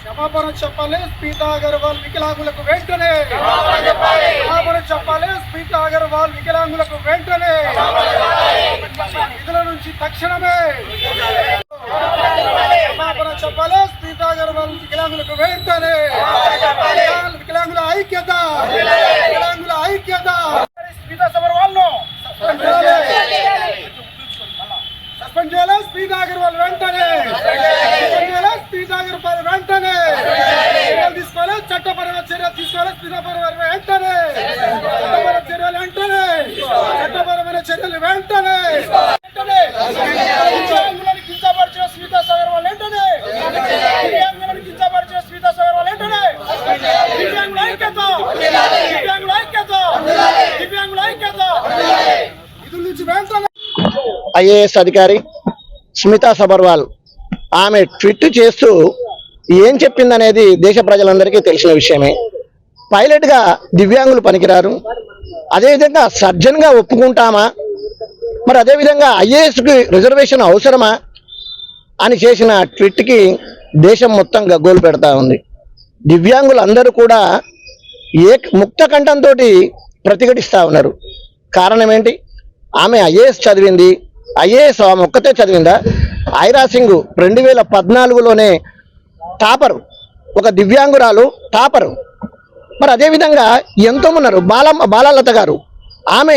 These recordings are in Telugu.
క్షమాపణ చెప్పాలి స్పీతా అగర్వాల్ వికలాంగులకు వెంటనే. క్షమాపణ చెప్పాలి స్పీతా అగర్వాల్ వికలాంగులకు వెంటనే. విధుల నుంచి తక్షణమే. క్షమాపణ చెప్పాలి స్పీతా అగర్వాల్ వికలాంగులకు వెంటనే. వికలాంగుల ఐక్యత. వికలాంగుల ఐక్యత. స్పీతా సబర్వాల్ సస్పెండ్ చేయాలి? స్పీతా అగర్వాల్ వెంటనే. సస్పెండ్ చేయాలి? స్పీతా అగర్వాల్ వెంటనే. చర్యలు తీసుకోవాలి? చట్టపరమైన చర్యలు తీసుకోవాలి? స్పీడపరమైన వెంటనే. చట్టపరమైన చర్యలు వెంటనే. చట్టపరమైన చర్యలు వెంటనే. వెంటనే. కించపరిచిన స్మితా సగర్వాల్ వెంటనే. కించపరిచిన స్మితా సగర్వాల్ వెంటనే. దివ్యాంగుల ఐక్యత. దివ్యాంగుల ఐక్యత. దివ్యాంగుల ఐక్యత. వెంటనే. ఐఏఎస్ అధికారి స్మితా సబర్వాల్ ఆమె ట్విట్ చేస్తూ ఏం చెప్పిందనేది దేశ ప్రజలందరికీ తెలిసిన విషయమే. పైలట్గా దివ్యాంగులు పనికిరారు. అదేవిధంగా సర్జన్గా ఒప్పుకుంటామా? మరి అదేవిధంగా ఐఏఎస్కి రిజర్వేషన్ అవసరమా? అని చేసిన ట్విట్కి దేశం మొత్తం గగ్గోలు పెడతా ఉంది. దివ్యాంగులందరూ కూడా ఏ ముక్త కంఠంతో ప్రతిఘటిస్తూ ఉన్నారు. కారణం ఏంటి? ఆమె ఐఏఎస్ చదివింది. ఐఏఎస్ ఆమె ఒక్కతే చదివిందా? ఐరా సింగ్ రెండు వేల పద్నాలుగులోనే టాపరు. ఒక దివ్యాంగురాలు టాపరు. మరి అదేవిధంగా ఎంతో ఉన్నారు బాల బాలలత గారు. ఆమె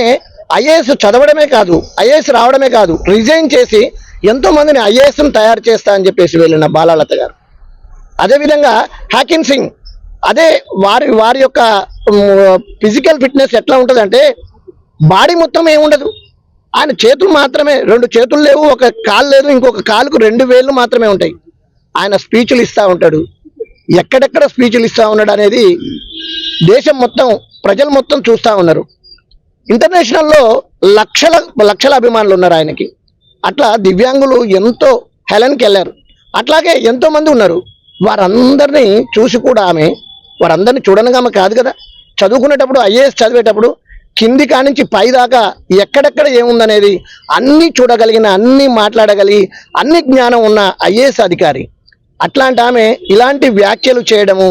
ఐఏఎస్ చదవడమే కాదు ఐఏఎస్ రావడమే కాదు రిజైన్ చేసి ఎంతో మందిని ఐఏఎస్ను తయారు చేస్తా అని చెప్పేసి వెళ్ళిన బాలలత గారు. అదేవిధంగా హ్యాకిన్ సింగ్. అదే వారి వారి యొక్క ఫిజికల్ ఫిట్నెస్ ఎట్లా ఉంటుందంటే బాడీ మొత్తం ఏముండదు. ఆయన చేతులు మాత్రమే రెండు చేతులు లేవు ఒక కాలు లేదు ఇంకొక కాలుకు రెండు వేళ్ళు మాత్రమే ఉంటాయి. ఆయన స్పీచ్లు ఇస్తూ ఉంటాడు. ఎక్కడెక్కడ స్పీచ్లు ఇస్తూ ఉన్నాడు అనేది దేశం మొత్తం ప్రజలు మొత్తం చూస్తూ ఉన్నారు. ఇంటర్నేషనల్లో లక్షల లక్షల అభిమానులు ఉన్నారు ఆయనకి. అట్లా దివ్యాంగులు ఎంతో హెలెన్కి వెళ్ళారు. అట్లాగే ఎంతోమంది ఉన్నారు. వారందరినీ చూసి కూడా ఆమె వారందరినీ చూడనగా కాదు కదా. చదువుకునేటప్పుడు ఐఏఎస్ చదివేటప్పుడు కింది కానించి పై దాకా ఎక్కడెక్కడ ఏముందనేది అన్నీ చూడగలిగిన అన్నీ మాట్లాడగలిగి అన్ని జ్ఞానం ఉన్న ఐఏఎస్ అధికారి. అట్లాంటి ఆమె ఇలాంటి వ్యాఖ్యలు చేయడము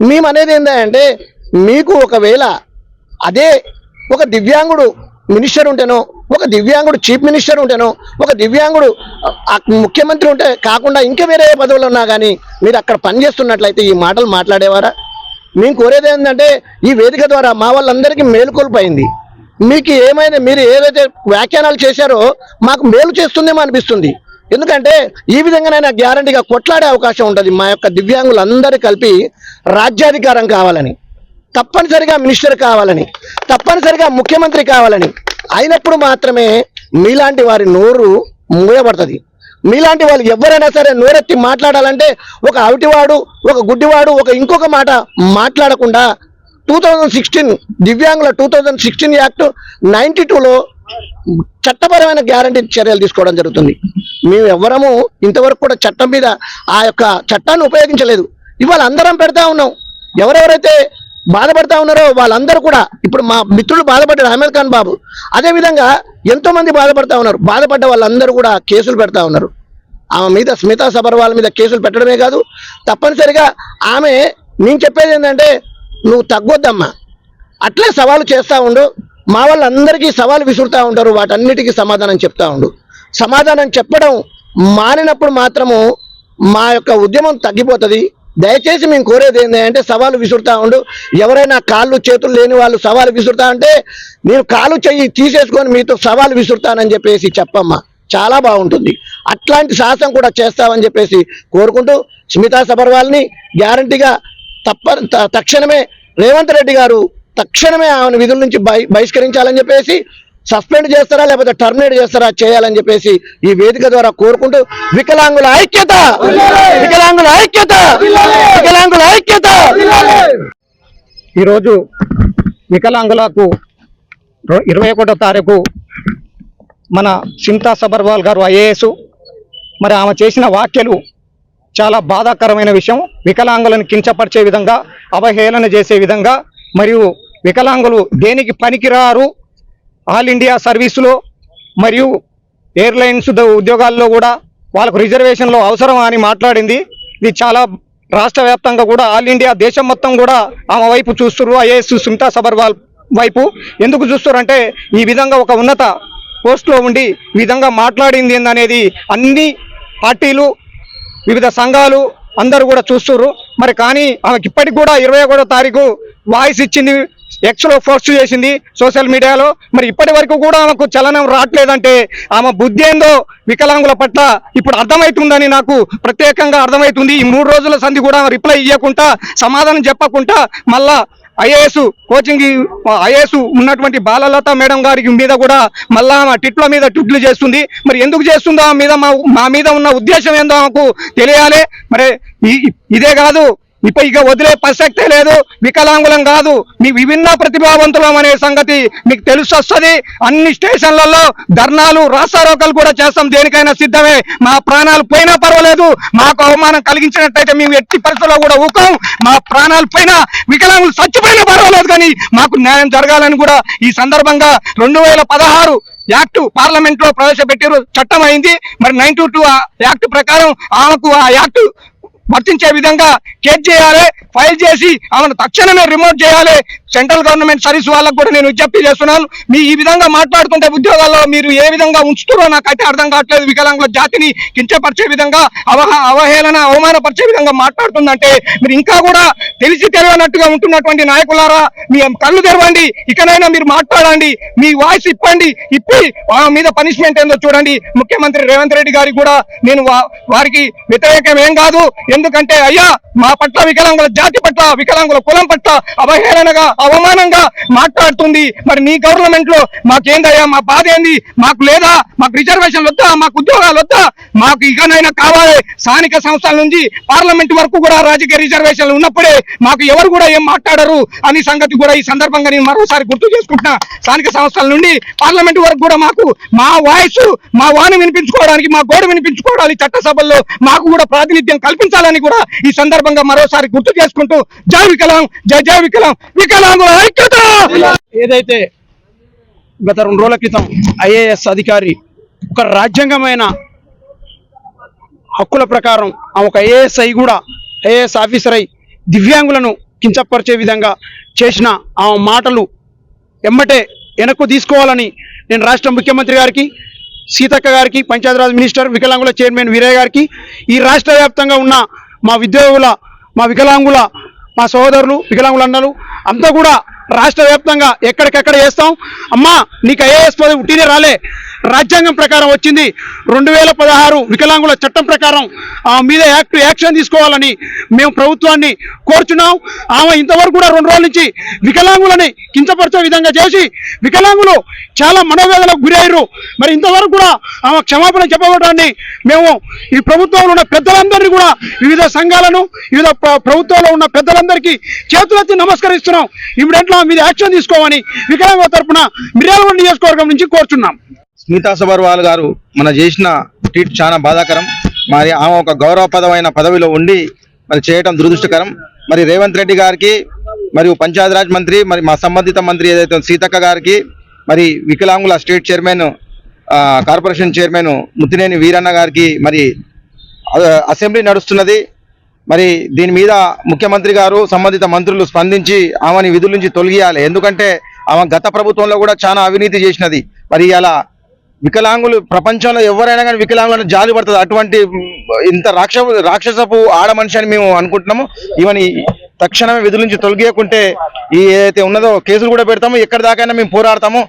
మేము అనేది ఏంటంటే మీకు ఒకవేళ అదే ఒక దివ్యాంగుడు మినిస్టర్ ఉంటేనో ఒక దివ్యాంగుడు చీఫ్ మినిస్టర్ ఉంటేనో ఒక దివ్యాంగుడు ముఖ్యమంత్రి ఉంటే కాకుండా ఇంకా వేరే పదవులు ఉన్నా కానీ మీరు అక్కడ పనిచేస్తున్నట్లయితే ఈ మాటలు మాట్లాడేవారా? మేము కోరేది ఏంటంటే ఈ వేదిక ద్వారా మా వాళ్ళందరికీ మేలుకొల్పోయింది మీకు ఏమైనా మీరు ఏదైతే వ్యాఖ్యానాలు చేశారో మాకు మేలు చేస్తుందేమో అనిపిస్తుంది. ఎందుకంటే ఈ విధంగానైనా గ్యారంటీగా కొట్లాడే అవకాశం ఉంటుంది. మా యొక్క దివ్యాంగులందరూ కలిపి రాజ్యాధికారం కావాలని తప్పనిసరిగా మినిస్టర్ కావాలని తప్పనిసరిగా ముఖ్యమంత్రి కావాలని అయినప్పుడు మాత్రమే మీలాంటి వారి నోరు మూయబడుతుంది. మీలాంటి వాళ్ళు ఎవరైనా సరే నోరెత్తి మాట్లాడాలంటే ఒక అవిటివాడు ఒక గుడ్డివాడు ఒక ఇంకొక మాట మాట్లాడకుండా టూ థౌజండ్ సిక్స్టీన్ దివ్యాంగుల two thousand sixteen act ninety టూలో చట్టపరమైన గ్యారంటీ చర్యలు తీసుకోవడం జరుగుతుంది. మేము ఎవరము ఇంతవరకు కూడా చట్టం మీద ఆ యొక్క చట్టాన్ని ఉపయోగించలేదు. ఇవాళ అందరం పెడతా ఉన్నాం. ఎవరెవరైతే బాధపడతా ఉన్నారో వాళ్ళందరూ కూడా ఇప్పుడు మా మిత్రులు బాధపడ్డారు అహ్మద్ ఖాన్ బాబు. అదే విధంగా ఎంతో మంది బాధపడతా ఉన్నారు. బాధపడ్డ వాళ్ళందరూ కూడా కేసులు పెడతా ఉన్నారు. ఆమె మీద స్మితా సబర్వాల్ మీద కేసులు పెట్టడమే కాదు తప్పనిసరిగా ఆమె నేను చెప్పేది ఏంటంటే నువ్వు తగ్గొద్దమ్మా. అట్లే సవాలు చేస్తూ ఉండు. మా వాళ్ళందరికీ సవాలు విసురుతూ ఉంటారు వాటన్నిటికీ సమాధానం చెప్తా ఉండు. సమాధానం చెప్పడం మానినప్పుడు మాత్రము మా యొక్క ఉద్యమం తగ్గిపోతుంది. దయచేసి మేము కోరేది ఏంటంటే సవాలు విసురుతా ఉండు. ఎవరైనా కాళ్ళు చేతులు లేని వాళ్ళు సవాలు విసురుతా అంటే నేను కాళ్ళు చెయ్యి తీసేసుకొని మీతో సవాలు విసురుతానని చెప్పేసి చెప్పమ్మా. చాలా బాగుంటుంది. అట్లాంటి సాహసం కూడా చేస్తామని చెప్పేసి కోరుకుంటూ స్మితా సబర్వాల్ని గ్యారంటీగా తప్ప తక్షణమే రేవంత్ రెడ్డి గారు తక్షణమే ఆమెను విధుల నుంచి బహి- బహిష్కరించాలని చెప్పేసి సస్పెండ్ చేస్తారా లేకపోతే టర్మినేట్ చేస్తారా చేయాలని చెప్పేసి ఈ వేదిక ద్వారా కోరుకుంటూ వికలాంగుల ఐక్యత! వికలాంగుల ఐక్యత! వికలాంగుల ఐక్యత! ఈరోజు వికలాంగులకు ఇరవై ఒకటో తారీఖు మన సింతా సబర్వాల్ గారు ఐఏఎస్. మరి ఆమె చేసిన వ్యాఖ్యలు చాలా బాధాకరమైన విషయం. వికలాంగులను కించపరిచే విధంగా అవహేళన చేసే విధంగా మరియు వికలాంగులు దేనికి పనికిరారు ఆల్ ఇండియా సర్వీసులో మరియు ఎయిర్లైన్స్ ఉద్యోగాల్లో కూడా వాళ్ళకు రిజర్వేషన్లో అవసరం అని మాట్లాడింది. ఇది చాలా రాష్ట్ర వ్యాప్తంగా కూడా ఆల్ ఇండియా దేశం మొత్తం కూడా ఆమె వైపు చూస్తున్నారు ఐఏఎస్ సుమితా సబర్వాల్ వైపు. ఎందుకు చూస్తారంటే ఈ విధంగా ఒక ఉన్నత పోస్ట్లో ఉండి ఈ విధంగా మాట్లాడింది అనేది అన్ని పార్టీలు వివిధ సంఘాలు అందరూ కూడా చూస్తున్నారు మరి కానీ ఆమెకి ఇప్పటికి కూడా ఇరవై ఒకటో తారీఖు వాయిస్ ఇచ్చింది ఎక్స్లో పోస్ట్ చేసింది సోషల్ మీడియాలో. మరి ఇప్పటి వరకు కూడా ఆమెకు చలనం రావట్లేదంటే ఆమె బుద్ధి ఏందో వికలాంగుల పట్ల ఇప్పుడు అర్థమవుతుందని నాకు ప్రత్యేకంగా అర్థమవుతుంది ఈ మూడు రోజుల సంధి కూడా రిప్లై ఇవ్వకుండా సమాధానం చెప్పకుండా మళ్ళా ఐఏఎస్ కోచింగ్ ఐఏఎస్ ఉన్నటువంటి బాలలత మేడం గారి మీద కూడా మళ్ళా ఆమె టిట్ల మీద టిట్లు చేస్తుంది. మరి ఎందుకు చేస్తుందో ఆ మీద మా మా మీద ఉన్న ఉద్దేశం ఏందో ఆమెకు తెలియాలి. మరి ఇదే కాదు ఇప్పుడు ఇక వదిలే ప్రసక్తే లేదు. వికలాంగులం కాదు. మీ విభిన్న ప్రతిభావంతులం అనే సంగతి మీకు తెలిసి వస్తుంది అన్ని స్టేషన్లలో ధర్నాలు రాసారోకలు కూడా చేస్తాం. దేనికైనా సిద్ధమే. మా ప్రాణాలు పోయినా పర్వాలేదు. మాకు అవమానం కలిగించినట్టయితే మేము ఎట్టి పరిస్థితుల్లో కూడా ఊకం. మా ప్రాణాలు పోయినా వికలాంగులు చచ్చిపోయినా పర్వాలేదు కానీ మాకు న్యాయం జరగాలని కూడా ఈ సందర్భంగా రెండు వేల పదహారు యాక్ట్ పార్లమెంట్లో ప్రవేశపెట్టారు. చట్టం అయింది. మరి నైన్ టూ యాక్ట్ ప్రకారం ఆమెకు ఆ యాక్ట్ వర్తించే విధంగా కేర్ చేయాలి ఫైల్ చేసి ఆమెను తక్షణమే రిమోట్ చేయాలి. సెంట్రల్ గవర్నమెంట్ సర్వీస్ వాళ్ళకు కూడా నేను విజ్ఞప్తి చేస్తున్నాను. మీ ఈ విధంగా మాట్లాడుతుంటే ఉద్యోగాల్లో మీరు ఏ విధంగా ఉంచుతారో నాకైతే అర్థం కావట్లేదు. వికలాంగుల జాతిని కించపరిచే విధంగా అవహ అవహేళన అవమానపరిచే విధంగా మాట్లాడుతుందంటే మీరు ఇంకా కూడా తెలిసి తెలియనట్టుగా ఉంటున్నటువంటి నాయకులారా మీ కళ్ళు తెరవండి. ఇకనైనా మీరు మాట్లాడండి. మీ వాయిస్ ఇప్పండి. ఇప్పి మీద పనిష్మెంట్ ఏందో చూడండి. ముఖ్యమంత్రి రేవంత్ రెడ్డి గారికి కూడా నేను వారికి వ్యతిరేకం ఏం కాదు. ఎందుకంటే అయ్యా మా పట్ల వికలాంగుల జాతి పట్ల వికలాంగుల కులం పట్ల అవహేళనగా అవమానంగా మాట్లాడుతుంది. మరి నీ గవర్నమెంట్లో మాకేందయ్యా? మా బాధ ఏంది? మాకు లేదా? మాకు రిజర్వేషన్లు వద్దా మాకు ఉద్యోగాలు వద్దా? మాకు ఇకనైనా కావాలి. స్థానిక సంస్థల నుంచి పార్లమెంట్ వరకు కూడా రాజకీయ రిజర్వేషన్లు ఉన్నప్పుడే మాకు ఎవరు కూడా ఏం మాట్లాడరు అని సంగతి కూడా ఈ సందర్భంగా నేను మరోసారి గుర్తు చేసుకుంటున్నా. స్థానిక సంస్థల నుండి పార్లమెంట్ వరకు కూడా మాకు మా వాయిస్ మా వాణి వినిపించుకోవడానికి మా గోడ వినిపించుకోవడానికి చట్టసభల్లో మాకు కూడా ప్రాతినిధ్యం కల్పించాలని కూడా ఈ సందర్భంగా మరోసారి గుర్తు చేసుకుంటూ జై వికలాం జై జై వికలాం ఐక్యత! ఏదైతే గత రెండు రోజుల క్రితం ఐఏఎస్ అధికారి ఒక రాజ్యాంగమైన హక్కుల ప్రకారం ఆమె ఒక ఐఏఎస్ అయి కూడా ఐఏఎస్ ఆఫీసర్ అయి దివ్యాంగులను కించపరిచే విధంగా చేసిన ఆ మాటలు ఎమ్మటే వెనక్కు తీసుకోవాలని నేను రాష్ట్ర ముఖ్యమంత్రి గారికి సీతక్క గారికి పంచాయతీరాజ్ మినిస్టర్ వికలాంగుల చైర్మన్ వీరయ్య గారికి ఈ రాష్ట్ర వ్యాప్తంగా ఉన్న మా ఉద్యోగుల మా వికలాంగుల మా సోదరులు వికలాంగుల అన్నలు అంతా కూడా రాష్ట్ర వ్యాప్తంగా ఎక్కడికెక్కడ చేస్తాం. అమ్మా నీకు ఐఏఎస్ పదవి ఉట్టినే రాలే. రాజ్యాంగం ప్రకారం వచ్చింది. రెండు వేల పదహారు వికలాంగుల చట్టం ప్రకారం మీద యాక్ట్ యాక్షన్ తీసుకోవాలని మేము ప్రభుత్వాన్ని కోరుచున్నాం. ఆమె ఇంతవరకు కూడా రెండు రోజుల నుంచి వికలాంగులని కించపరిచే విధంగా చేసి వికలాంగులు చాలా మనోవేదనకు గురయ్యారు. మరి ఇంతవరకు కూడా ఆమె క్షమాపణ చెప్పబడాన్ని మేము ఈ ప్రభుత్వంలో ఉన్న పెద్దలందరినీ కూడా వివిధ సంఘాలను వివిధ ప్రభుత్వంలో ఉన్న పెద్దలందరికీ చేతులెత్తి నమస్కరిస్తున్నాం. ఇమీడియట్లో మీద యాక్షన్ తీసుకోమని వికలాంగుల తరపున మిర్యాలగూడ నియోజకవర్గం నుంచి కోరుచున్నాం. స్మితా సబర్వాల్ గారు మన చేసిన ట్వీట్ చాలా బాధాకరం. మరి ఆమె ఒక గౌరవప్రదమైన పదవిలో ఉండి మరి చేయటం దురదృష్టకరం. మరి రేవంత్ రెడ్డి గారికి మరియు పంచాయతీరాజ్ మంత్రి మరి మా సంబంధిత మంత్రి ఏదైతే సీతక్క గారికి మరి వికలాంగుల state chairman corporation chairman Muthineni Veeranna గారికి మరి అసెంబ్లీ నడుస్తున్నది. మరి దీని మీద ముఖ్యమంత్రి గారు సంబంధిత మంత్రులు స్పందించి ఆమెని విధుల నుంచి తొలగియాలి. ఎందుకంటే ఆమె గత ప్రభుత్వంలో కూడా చాలా అవినీతి చేసినది. మరి అలా వికలాంగులు ప్రపంచంలో ఎవరైనా కానీ వికలాంగులను జాలి పడుతుంది. అటువంటి ఇంత రాక్ష రాక్షసపు ఆడ మనిషి అని మేము అనుకుంటున్నాము. ఈవెన్ తక్షణమే విధుల నుంచి తొలగియకుంటే ఈ ఏదైతే ఉన్నదో కేసులు కూడా పెడతాము. ఎక్కడి దాకైనా మేము పోరాడతాము.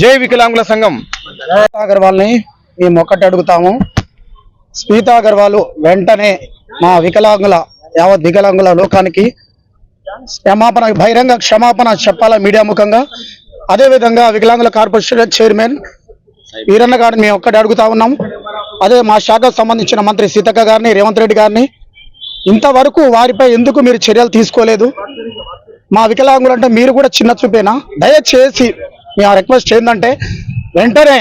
జై వికలాంగుల సంఘం. అగర్వాల్ని మేము ఒక్కటి అడుగుతాము. స్మితా అగర్వాల్ వెంటనే మా వికలాంగుల యావత్ వికలాంగుల లోకానికి క్షమాపణ బహిరంగ క్షమాపణ చెప్పాల మీడియా ముఖంగా? అదేవిధంగా వికలాంగుల కార్పొరేషన్ చైర్మన్ వీరన్న గారిని మేము ఒక్కటి అడుగుతా ఉన్నాం అదే మా శాఖకు సంబంధించిన మంత్రి సీతక్క గారిని రేవంత్ రెడ్డి గారిని. ఇంతవరకు వారిపై ఎందుకు మీరు చర్యలు తీసుకోలేదు? మా వికలాంగులు అంటే మీరు కూడా చిన్న చూపేనా? దయచేసి మీ రిక్వెస్ట్ ఏంటంటే వెంటనే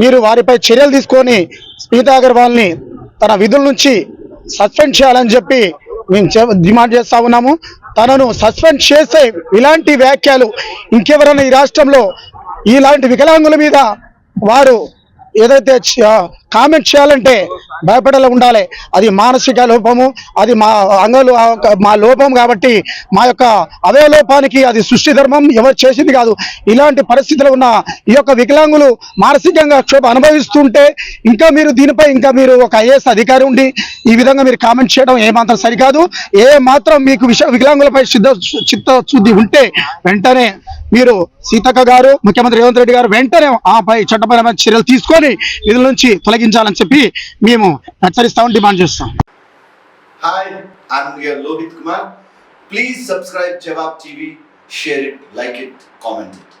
మీరు వారిపై చర్యలు తీసుకొని స్మితా అగర్వాల్ని తన విధుల నుంచి సస్పెండ్ చేయాలని చెప్పి మేము డిమాండ్ చేస్తా ఉన్నాము. తనను సస్పెండ్ చేసే ఇలాంటి వ్యాఖ్యలు ఇంకెవరైనా ఈ రాష్ట్రంలో ఇలాంటి వికలాంగుల మీద వారు ఏదైతే కామెంట్ చేయాలంటే భయపడేలా ఉండాలి. అది మానసిక లోపము అది మా అంగలు మా లోపం కాబట్టి మా యొక్క అవయ లోపానికి అది సృష్టి ధర్మం ఎవరు చేసింది కాదు. ఇలాంటి పరిస్థితులు ఉన్న ఈ యొక్క వికలాంగులు మానసికంగా క్షోభ అనుభవిస్తుంటే ఇంకా మీరు దీనిపై ఇంకా మీరు ఒక ఐఏఎస్ అధికారి ఉండి ఈ విధంగా మీరు కామెంట్ చేయడం ఏమాత్రం సరికాదు. ఏ మాత్రం మీకు విష వికలాంగులపై సిద్ధ చిత్తశుద్ధి ఉంటే వెంటనే మీరు సీతక్క గారు ముఖ్యమంత్రి రేవంత్ రెడ్డి గారు వెంటనే ఆపై చట్టపరమైన చర్యలు తీసుకొని నిధుల నుంచి తొలగి కలిగించాలని చెప్పి మేము హెచ్చరిస్తామని డిమాండ్ చేస్తాం hi అందుగా Lohith Kumar please subscribe Jawab TV share it like it comment it